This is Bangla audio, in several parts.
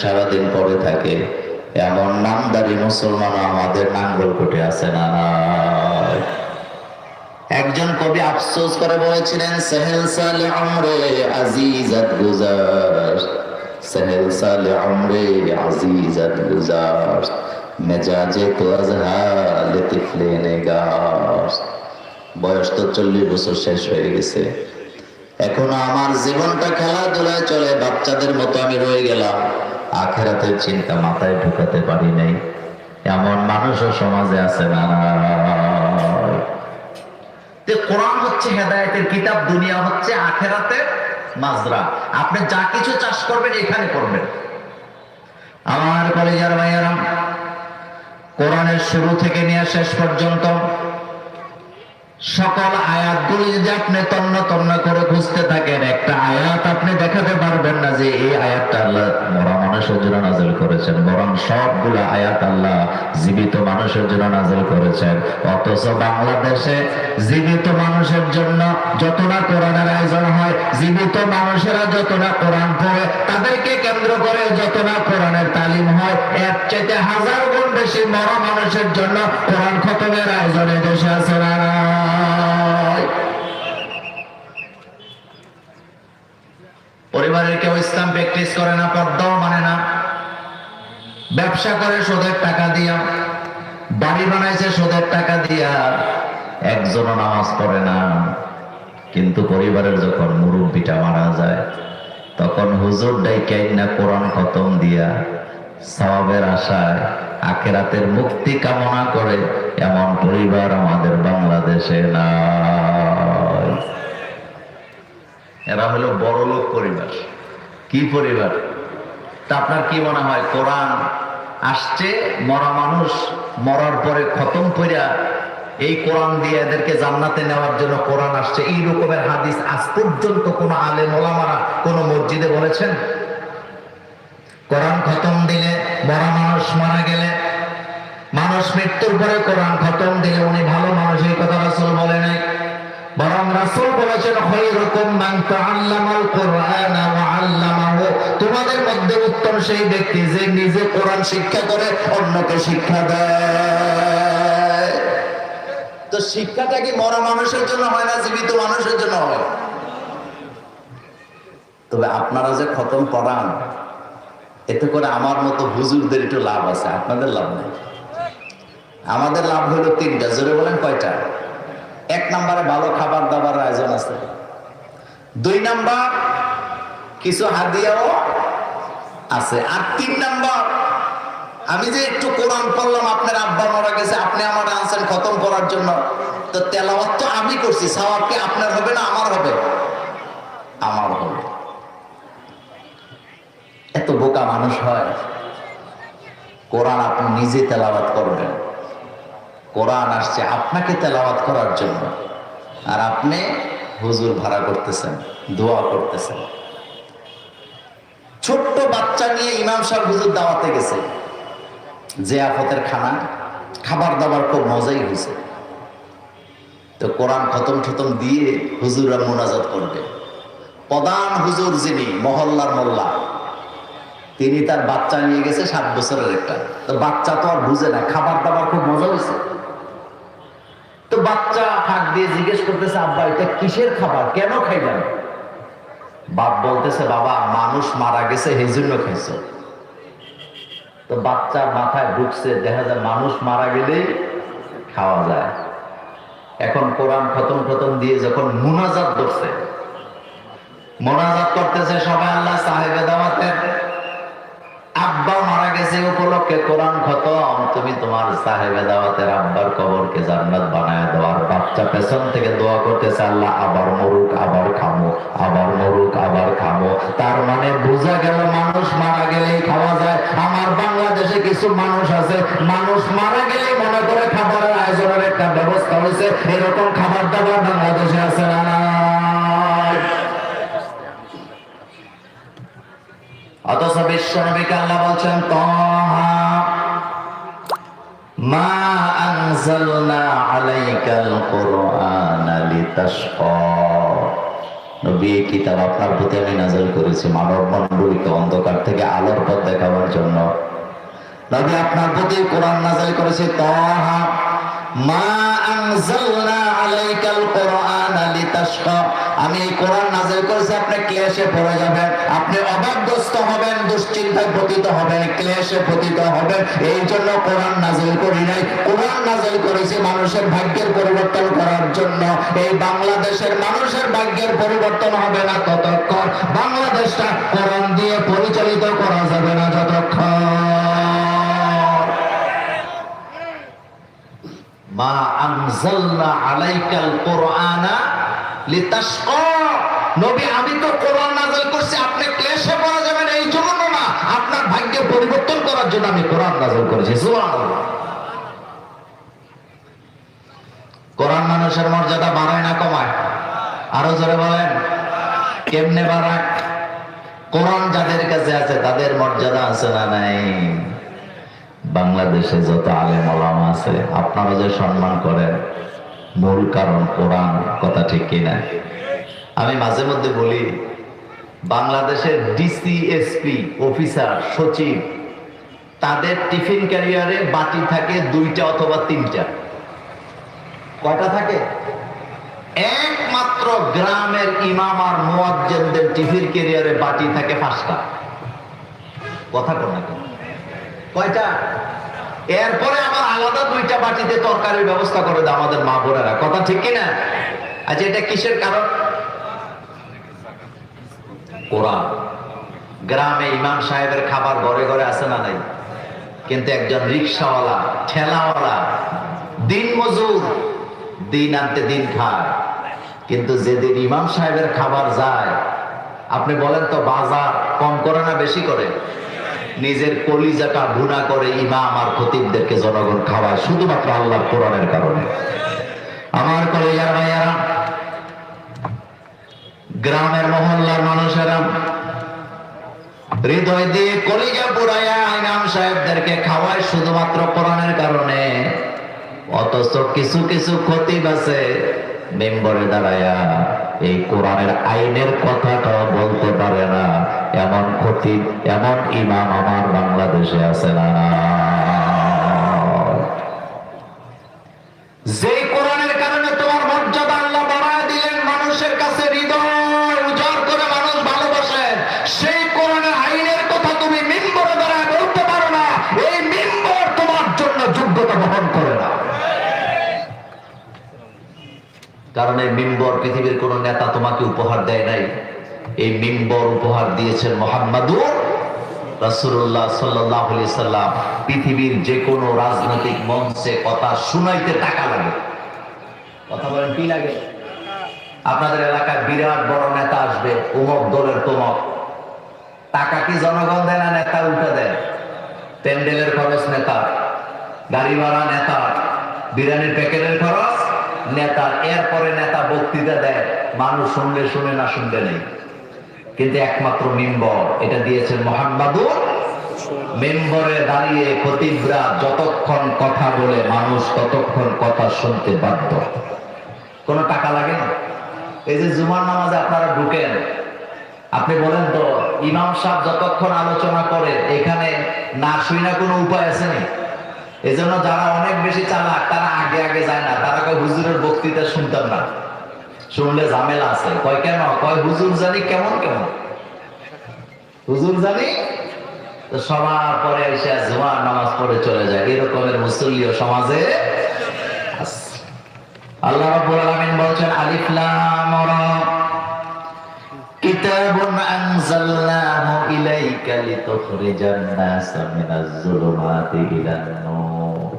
সারাদিন পরে থাকে। এমন নামদারি মুসলমান আমাদের নাঙ্গল কোটে আছে না একজন কবি আফসোস করে বলেছিলেন, সেহেল সালে আমরে আজিজাত গুজার, সেহেল সালে আমরে আজিজাত গুজার, মেজাজে তো আজহাল তিফলে বয়স তো চল্লিশ বছর শেষ হয়ে গেছে। এখনও আমার জীবনটা খেলাধুলায় চলে, বাচ্চাদের মতো আমি রয়ে গেলাম। আখেরাতের চিন্তা মাথায় ঢুকাতে পারি নাই। এমন মানুষও সমাজে আছে না। কোরআন হচ্ছে হেদায়েতের কিতাব, দুনিয়া হচ্ছে আখেরাতের মাজরা। আপনি যা কিছু চাষ করবেন, এখানে করবেন। আমার কলেজের ভাইয়েরা, কোরআনের শুরু থেকে নিয়ে শেষ পর্যন্ত সকল আয়াতগুলি যদি আপনি তন্ন তন্ন করে খুঁজতে থাকেন, একটা আয়াত আপনি দেখাতে পারবেন না যে এই আয়াতটা আল্লাহ মরা মানুষের জন্য নাজল করেছেন, বরং সবগুলো আয়াত আল্লাহ জীবিত মানুষের জন্য নাজল করেছেন। অথচ বাংলাদেশে জীবিত মানুষের জন্য যত না কোরআনের আয়োজন হয়, জীবিত মানুষেরা যত না কোরআন পড়ে কেন্দ্র করে যত না কোরআনের তালিম হয়, এর চাইতে হাজার গুণ বেশি মরা মানুষের জন্য কোরআন খতমের আয়োজনে দেশে আছে পরিবারের কেউ ইসলাম প্র্যাকটিস করে না, পর্দাও মানে না। ব্যবসা করে সুদের টাকা দিয়া, বাড়ি বানাইছে সুদের টাকা দিয়া, একজনও নামাজ পড়ে না। কিন্তু পরিবারের যখন মুরব্বীটা মারা যায় তখন হুজুর ডাইকাই না কোরআন খতম দিয়া সওয়াবের আশায় আখেরাতের মুক্তি কামনা করে, এমন পরিবার আমাদের বাংলাদেশে নাই। এরা হলো বড় লোক পরিবার। কি পরিবার? তা আপনার কি মনে হয়, কোরআন আসছে, মরা মানুষ মরার পরে খতম কইরা এই কোরআন দিয়ে এদেরকে জান্নাতে নেওয়ার জন্য কোরআন আসছে। এই রকমের হাদিস আজ পর্যন্ত কোনো আলেম ওলামারা কোনো মসজিদে বলেছেন? কোরআন খতম দিলে মরা মানুষ মারা গেলে, মানুষ মৃত্যুর পরে কোরআন খতম দিলে উনি ভালো মানুষ, এই কথা রাসূল বলে নাই। বরং রাসূল বলেছেন খায়রুকুম মান তাআল্লামাল কুরআন ওয়া আল্লামাহু। তোমাদের মধ্যে উত্তম সেই ব্যক্তি যে নিজে কোরআন শিক্ষা করে অন্যকে শিক্ষা দেয়। শিক্ষাটা কি মরা মানুষের জন্য হয় না জীবিত মানুষের জন্য হয়? তবে আপনারা যে খতম পড়ান এতে করে আমার মতো হুজুরদের একটু লাভ আছে, আপনাদের লাভ নেই। আমাদের লাভ হলো তিনটা, জোরে বলেন কয়টা? এক নম্বরে ভালো খাবার দাবার আয়োজন আছে। দুই নাম্বার, কিছু হাদিয়াও আছে। আর তিন নাম্বার আমি যে একটু কোরআন পড়লাম, আপনার আব্বা মারা গেছে, আপনি আমার আনছেন খতম করার জন্য। তো তেলাওয়াত তো আমি করছি, সওয়াব কি আপনার হবে না আমার হবে? আমার হবে। এত বোকা মানুষ হয়। কোরআন আপনি নিজে তেলাওয়াত করবেন। কোরআন আসছে আপনাকে তেলাওয়াত করার জন্য। আর আপনি হুজুর ভাড়া করতেছেন, দোয়া করতেছেন। ছোট্ট বাচ্চা নিয়ে ইমাম সাহেব হুজুর দাওয়াতে গেছে। যে আফতের খানা খাবার দাবার খুব মজাই হয়েছে। তো কোরআন খতম খতম দিয়ে হুজুররা মোনাজাত করবে। প্রধান হুজুর যিনি, মহল্লার মোল্লা, তিনি তার বাচ্চা নিয়ে গেছে সাত বছরের একটা। তো বাচ্চা তো আর বুঝে না খাবার দাবার খুব মজা হয়েছে। তো বাচ্চা ফাঁক দিয়ে জিজ্ঞেস করতেছে, আব্বা, এটা কিসের খাবার? কেন খাইলাম? বাপ বলতেছে, বাবা, মানুষ মারা গেছে এই জন্য খাইছো। তো বাচ্চার মাথায় ঢুকছে, দেখা যায় মানুষ মারা গেলেই খাওয়া যায়। এখন কোরআন খতম খতম দিয়ে যখন মুনাজাত করছে মোনাজাত করতেছে সবাই আল্লাহ সাহেবে দাওয়াতের আব্বা মারা গেছে উপলক্ষে কোরআন খতম, তুমি তোমার সাহেবে দাওয়াতের আব্বার কবরকে জান্নাত বানায় দেওয়ার বাচ্চা পেছন থেকে দোয়া করতেছে, আল্লাহ আবার মরুক, আবার খামো, আবার মরুক, আবার খামো। তার মানে বোঝা গেল কিছু মানুষ আছে, মানুষ মারা গেলেই মনে করে খাবারের আয়োজনের একটা ব্যবস্থা হয়েছে। এরকম খাবার দাবার বাংলাদেশে আছে না অথচ বিশ্ব নবীকে আল্লাহ বলছেন মা আনজালনা আলাইকাল কুরআনা লিতাশকা। নবী কিতাব আপনার প্রতি আমি নাজল করেছি মানব মণ্ডলীকে অন্ধকার থেকে আলোর পথ দেখাবার জন্য। নবী আপনার প্রতি কোরআন নাজল করেছে, তাহা মা আনজালনা আলাইকাল কোরআন লিতাশকা। আমি এই কোরআন নাযিল করেছি, আপনি ক্লেশে পড়ে যাবেন, আপনি অভাবগ্রস্ত হবেন, দুশ্চিন্তায় পতিত হবেন, ক্লেশে পতিত হবেন। এই জন্য কোরআন নাযিল করি নাই। কোরআন নাযিল করেছি মানুষের ভাগ্যের পরিবর্তন করার জন্য। এই বাংলাদেশের মানুষের ভাগ্যের পরিবর্তন হবে না ততক্ষণ। বাংলাদেশটা কোরআন দিয়ে পরিচালিত করা যাবে না যতক্ষণ। মা আলাইকাল কোরআনা নবী, আমি তো কোরআন নাযিল করছি, আপনি ক্লেশে পড়া যাবেন, এই জন্য না। আপনার ভাগ্য পরিবর্তন করার জন্য আমি কোরআন নাযিল করেছি, সুবহানাল্লাহ। কোরআন মানুষের মর্যাদা বাড়ায় না কমায়? আরও জোরে বলেন। কেমনে বাড়ায়? কোরআন যাদের কাছে আছে, তাদের মর্যাদা আছে না নাই? বাংলাদেশে যত আলেম ওলামা আছে, আপনারা যে সম্মান করেন মূল কারণ কোরআন কথা ঠিক কিনা? আমি মাঝে মধ্যে বলি, বাংলাদেশের ডিসিএসপি অফিসার, সচিব, তাদের টিফিন ক্যারিয়ারে বাটি থাকে দুইটা অথবা তিনটা। কয়টা থাকে? একমাত্র গ্রামের ইমাম আর মুয়াজ্জিনদের টিফিন ক্যারিয়ারে বাটি থাকে পাঁচটা। কথা কেন? কয়টা? এরপরে আবার আলাদা দুইটা বাটিতে তরকারির ব্যবস্থা করে দেয় আমাদের মা বোনেরা। কথা ঠিক কিনা? আচ্ছা এটা কিসের কারণ? কোরআন। গ্রামে ইমাম সাহেবের খাবার ঘরে ঘরে আছে না নাই? কিন্তু একজন রিক্সাওয়ালা, ঠেলাওয়ালা, দিন মজুর, দিন আনতে দিন খায়। কিন্তু যেদিন ইমাম সাহেবের খাবার যায়, আপনি বলেন তো বাজার কম করে না বেশি করে? নিজের কলিজাটা ভুনা করে ইমাম আর খতিবদেরকে জনগণ খাওয়ায়, শুধুমাত্র আল্লাহর কোরআনের কারণে। আমার কলিজার ভাইয়ারা, গ্রামের মহল্লার মানুষেরা, হৃদয় দিয়ে কলিজা পুরাইয়া ইমাম সাহেবদেরকে খাওয়ায় শুধুমাত্র কোরআনের কারণে। অথচ কিছু কিছু খতিব আছে, মেম্বরে দাঁড়ায়া এই কোরআনের আইনের কথাটা বলতে পারে না। এমন ক্ষতি, এমন ইমাম আমার বাংলাদেশে আছে না। যে কারণ এই মিম্বর পৃথিবীর কোন নেতা তোমাকে উপহার দেয় নাই। এই মিম্বর উপহার দিয়েছেন মোহাম্মদুর আলাইহি সাল্লাম। পৃথিবীর যে কোনো রাজনৈতিক মঞ্চে কথা শুনাইতে টাকা লাগে। কথা বলেন, কি লাগে? আপনাদের এলাকায় বিরাট বড় নেতা আসবে উমক দলের তোমক টাকা কি জনগণ দেয় না নেতা উল্টে দেয়? প্যান্ডেলের খরচ নেতা, গাড়ি ভাড়া নেতা, বিরিয়ানির প্যাকেটের খরচ নেতার এরপরে নেতা বক্তৃতা দেয়। মানুষ শুনলে শুনে না শুনলে নেই। কিন্তু একমাত্র মেম্বর, এটা দিয়েছেন মোহাম্মদুর। মেম্বরে দাঁড়িয়ে খতিবরা যতক্ষণ কথা বলে, মানুষ ততক্ষণ কথা শুনতে বাধ্য। কোনো টাকা লাগে না? এই যে জুমার নামাজে আপনারা ঢুকেন, আপনি বলেন তো, ইমাম সাহেব যতক্ষণ আলোচনা করে, এখানে না শুই না কোনো উপায় আছে নি এই জন্য যারা অনেক বেশি চালাক, তারা আগে আগে যায় না। তারা কয়, হুজুরের বক্তৃতা শুনতাম না। শুনলে ঝামেলা আছে। কয়, কেন? কয়, হুজুর জানি কেমন কেমন? হুজুর জানি? সবার পরে এসে জুমার নামাজ পড়ে চলে যায়। এরকমের মুসল্লিও সমাজে। আল্লাহ রাব্বুল আলামিন বলছেন, আলিফ লাম রা কিতাবুন আনজালনাহু ইলাইকা লিতুখরিজান নাস মিনাজ যুলুমাতি ইলান নূর।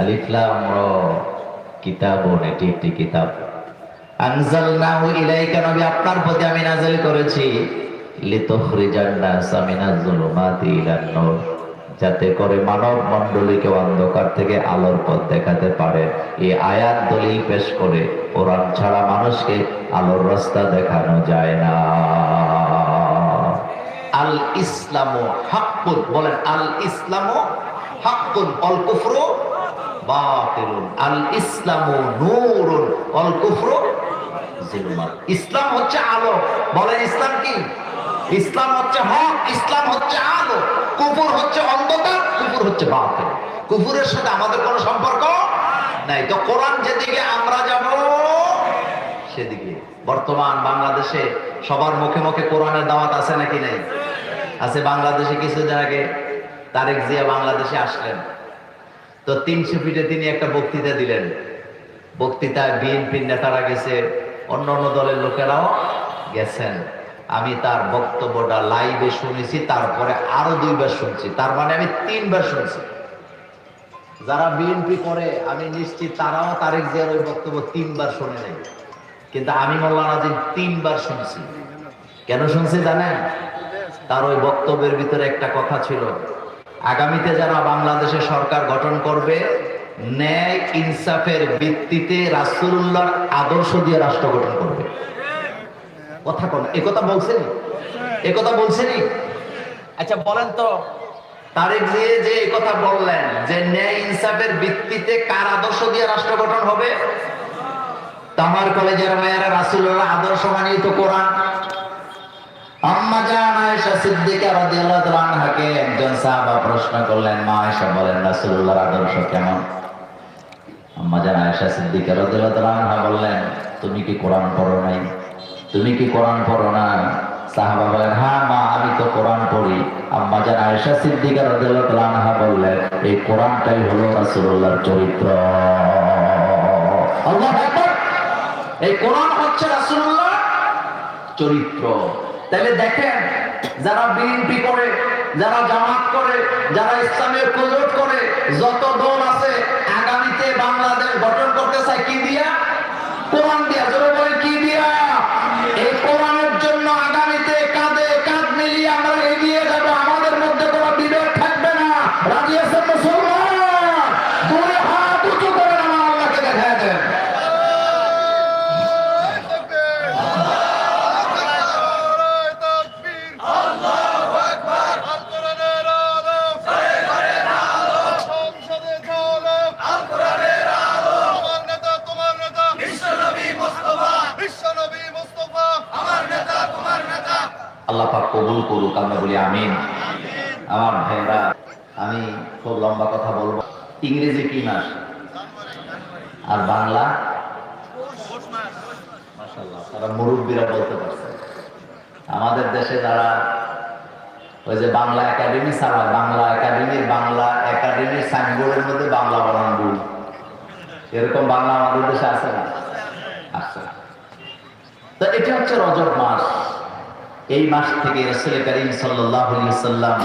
আলিফ লাম রা, কিতাবুন, এটি একটি কিতাব। আনজালনাহু ইলাইকা, নবী আপনার প্রতি আমি নাযিল করেছি। লিতুখরিজান নাস মিনাজ যুলুমাতি ইলান নূর। যাতে করে মানব মণ্ডলীকে অন্ধকার থেকে আলোর পথ দেখাতে পারে। এই আয়াত দলিল পেশ করে, কোরআন ছাড়া মানুষকে আলোর রাস্তা দেখানো যায় না। আল ইসলামু হাক্কুন, বলেন আল ইসলামু হাক্কুন অল কুফরু আল ইসলামু নূরুন অল কুফরু ইসলাম হচ্ছে আলো, বলেন ইসলাম কি? ইসলাম হচ্ছে হক, ইসলাম হচ্ছে আলো। কুকুর হচ্ছে অন্ধকার কুকুর হচ্ছে বাতিল। কুকুরের সাথে আমাদের কোনো সম্পর্ক নাই। তো কোরআন যেদিকে আমরা যাব, সেদিকে। বর্তমান বাংলাদেশে সবার মুখে মুখে কোরআনের দাওয়াত আছে নাকি নাই? আছে বাংলাদেশে কিছুদিন আগে তারেক জিয়া বাংলাদেশে আসলেন। তো তিনশো ফিটে তিনি একটা বক্তৃতা দিলেন। বক্তৃতায় বিএনপির নেতারা গেছে অন্য অন্য দলের লোকেরাও গেছেন। আমি তার বক্তব্যটা লাইভে শুনেছি, তারপরে আরও দুইবার শুনছি। তার মানে আমি তিনবার শুনছি। যারা বিএনপি করে, আমি নিশ্চিত তারাও তারেক জিয়ার ওই বক্তব্য তিনবার শুনে নেই। কিন্তু আমি মোল্লা নাজিম তিনবার শুনছি। কেন শুনছি জানেন? তার ওই বক্তব্যের ভিতরে একটা কথা ছিল, আগামীতে যারা বাংলাদেশে সরকার গঠন করবে, ন্যায় ইনসাফের ভিত্তিতে রাসূলুল্লাহর আদর্শ দিয়ে রাষ্ট্র গঠন করবে। কথা কোন। এ কথা বলছেন? এ কথা বলছেনই আচ্ছা বলেন তো। তারেক জিয়া যে এই কথা বললেন যে ন্যায় ইনসাফের ভিত্তিতে কার আদর্শ দিয়ে রাষ্ট্র গঠন হবে? তামার কলেজের মেয়েরা রাসূলুল্লাহ আদর্শ মানিয়ে তো কোরআন। আম্মা জান আয়েশা সিদ্দিকা রাদিয়াল্লাহু তাআলা আনহাকে একজন সাহাবা প্রশ্ন করলেন মা আয়েশা বলেন রাসূলুল্লাহর আদর্শ কেমন? আম্মা জান আয়েশা সিদ্দিকা রাদিয়াল্লাহু তাআলা আনহা বললেন তুমি কি কোরআন পড়ো নাই? তুমি কি কোরআন পড়ো না? সাহাবা বলেন হ্যাঁ মা, আমি তো কোরআন পড়ি। আম্মা জান আয়েশা সিদ্দিকা রাদিয়াল্লাহু তাআলা বললেন, এই কোরআনটাই হলো রাসূলুল্লাহর চরিত্র। এই কোরআন হচ্ছে রাসূলুল্লাহ চরিত্র। তাহলে দেখেন, যারা বিএনপি করে, যারা জামাত করে, যারা ইসলামের প্রজোট করে, যত আমার ভাইরা আমি খুব লম্বা কথা বলব। ইংরেজি কি মাস? আর বাংলা? তারা মুরব্বীরা বলতে পারছে। আমাদের দেশে যারা ওই যে বাংলা একাডেমি চালায় বাংলা একাডেমির বাংলা একাডেমির সাইনবোর্ডের মধ্যে বাংলা বানান ভুল। এরকম বাংলা আমাদের দেশে আছে না? আছে। তো এটা হচ্ছে রজব মাস। এই মাস থেকে রসুল করিম সাল্লাহ সাল্লাম